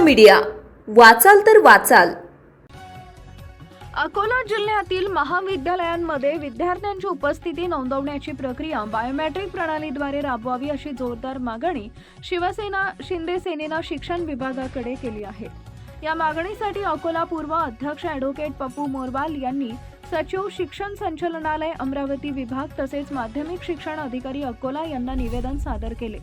Media. वाचाल तर वाचाल. अकोला जिल्ह्यातील महाविद्यालयांमध्ये विद्यार्थ्यांची उपस्थिती नोंदवण्याची प्रक्रिया बायोमेट्रिक प्रणालीद्वारे राबवावी अशी जोरदार मागणी शिवसेना शिंदे सेनेनं शिक्षण विभागाकडे केली आहे. या मागणीसाठी अकोला पूर्व अध्यक्ष ॲडव्होकेट पप्पू मोरवाल यांनी सचिव शिक्षण संचालनालय अमरावती विभाग तसेच माध्यमिक शिक्षण अधिकारी अकोला यांना निवेदन सादर केले.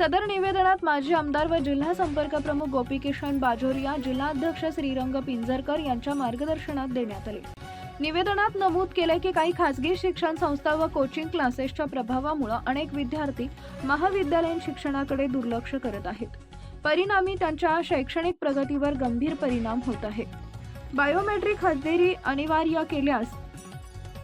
सदर निवेदनात माजी आमदार व जिल्हा संपर्क प्रमुख गोपीकिशन बाजोरिया जिल्हाध्यक्ष श्रीरंग पिंजरकर यांच्या मार्गदर्शनात देण्यात आले. निवेदनात नमूद केले की काही खासगी शिक्षण संस्था व कोचिंग क्लासेसच्या प्रभावामुळे अनेक विद्यार्थी महाविद्यालयीन शिक्षणाकडे दुर्लक्ष करत आहेत. परिणामी त्यांच्या शैक्षणिक प्रगतीवर गंभीर परिणाम होत आहे. बायोमेट्रिक हजेरी अनिवार्य केल्यास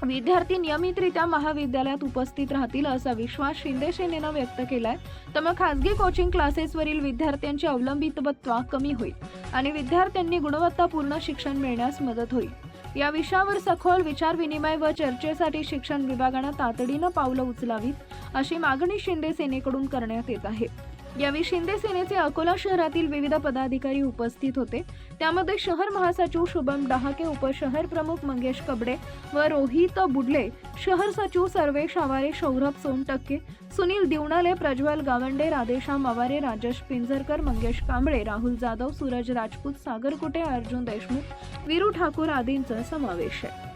विद्यार्थी नियमितरित्या महाविद्यालयात उपस्थित राहतील असा विश्वास शिंदे सेनेनं व्यक्त केलाय. तर मग खासगी कोचिंग क्लासेसवरील विद्यार्थ्यांची अवलंबित्वत्व कमी होईल आणि विद्यार्थ्यांनी गुणवत्तापूर्ण शिक्षण मिळण्यास मदत होईल. या विषयावर सखोल विचारविनिमय व चर्चेसाठी शिक्षण विभागानं तातडीनं पावलं उचलावीत अशी मागणी शिंदे सेनेकडून करण्यात येत आहे. यावेळी शिंदे सेनेचे अकोला शहरातील विविध पदाधिकारी उपस्थित होते. त्यामध्ये शहर महासचिव शुभम डहाके उपशहर प्रमुख मंगेश कबडे व रोहित बुडले शहर सचिव सर्वेश आवारे सौरभ सोनटक्के सुनील दिवणाले प्रज्वल गावंडे राधेश्याम आवारे राजेश पिंजरकर मंगेश कांबळे राहुल जाधव सूरज राजपूत सागर कुटे अर्जुन देशमुख वीरू ठाकूर आदींचा समावेश आहे.